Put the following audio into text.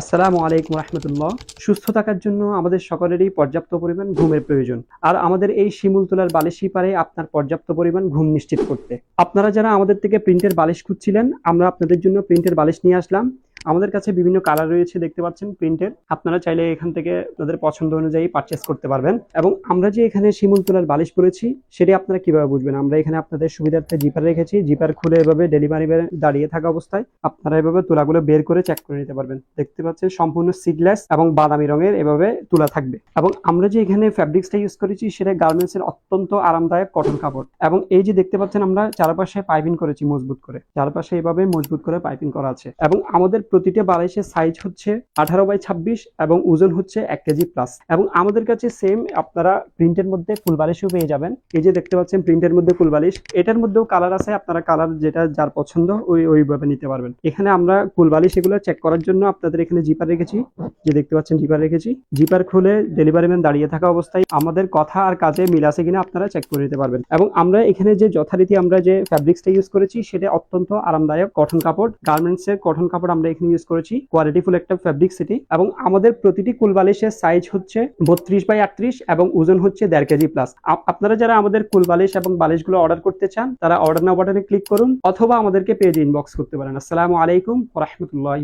আসসালামু আলাইকুম রহমতুল্লাহ। সুস্থ থাকার জন্য আমাদের সকলেরই পর্যাপ্ত পরিমাণ ঘুমের প্রয়োজন। আর আমাদের এই শিমুল তোলার বালিশই পারে আপনার পর্যাপ্ত পরিমাণ ঘুম নিশ্চিত করতে। আপনারা যারা আমাদের থেকে প্রিন্টের বালিশ খুঁজছিলেন, আমরা আপনাদের জন্য প্রিন্টের বালিশ নিয়ে আসলাম। আমাদের কাছে বিভিন্ন কালার রয়েছে, দেখতে পাচ্ছেন প্রিন্টের আপনারা চাইলে এখান থেকে তাদের পছন্দ অনুযায়ী পারচেস করতে পারবেন। এবং আমরা যে এখানে শিমুল তোলার বালিশ করেছি সেটি আপনারা কীভাবে বুঝবেন? আমরা এখানে আপনাদের সুবিধার্থে জিপার রেখেছি। জিপার খুলে এভাবে ডেলিভারি দাঁড়িয়ে থাকা অবস্থায় আপনারা এভাবে তুলাগুলো বের করে চেক করে নিতে পারবেন। দেখতে পাচ্ছেন সম্পূর্ণ সিডলেস এবং বাদামি রঙের এভাবে তুলা থাকবে। এবং আমরা যে এখানে ফ্যাব্রিক্সটা ইউজ করেছি, সেটা গার্মেন্টস এর অত্যন্ত আরামদায়ক কটন কাপড়। এবং এই যে দেখতে পাচ্ছেন আমরা চারপাশে পাইপিং করেছি মজবুত করে। চারপাশে এভাবে মজবুত করে পাইপিং করা আছে। এবং আমাদের প্রতিটা বালিশের সাইজ হচ্ছে আঠারো বাই ছাব্বিশ এবং ওজন হচ্ছে এক কেজি প্লাস এবং আমাদের কাছে সেম আপনারা প্রিন্টের মধ্যে ফুল বালিশও পেয়ে যাবেন। এই যে দেখতে পাচ্ছেন প্রিন্টের মধ্যে ফুল বালিশ। এটার মধ্যেও কালার আছে, আপনারা কালার যেটা যার পছন্দ ওই, ওইভাবে নিতে পারবেন। এখানে আমরা ফুল বালিশ এগুলো চেক করার জন্য আপনাদের এখানে জিপার রেখেছি। যে দেখতে পাচ্ছেন জিপার রেখেছি। জিপার খুলে ডেলিভারি ম্যান দাঁড়িয়ে থাকা অবস্থায় আমাদের কথা আর কাজে মিল আছে কিনা আপনারা চেক করে নিতে পারবেন। এবং আমরা এখানে যে যথারীতি আমরা যে ফ্যাব্রিক্সটা ইউজ করেছি, সেটা অত্যন্ত আরামদায়ক। কটন কাপড় গার্মেন্টস এর কটন কাপড় আমরা এখানে ইউজ করেছি কোয়ালিটিফুল একটা ফ্যাব্রিক সেটি এবং আমাদের প্রতিটি কুলবালিশের সাইজ হচ্ছে বত্রিশ বাই আটত্রিশ এবং ওজন হচ্ছে দেড় কেজি প্লাস আপনারা যারা আমাদের কুল বালিশ এবং বালিশগুলো অর্ডার করতে চান, তারা অর্ডার নাও বাটনে ক্লিক করুন অথবা আমাদেরকে পেজ ইনবক্স করতে পারেন। আসসালামু আলাইকুম রহমতুল্লাহ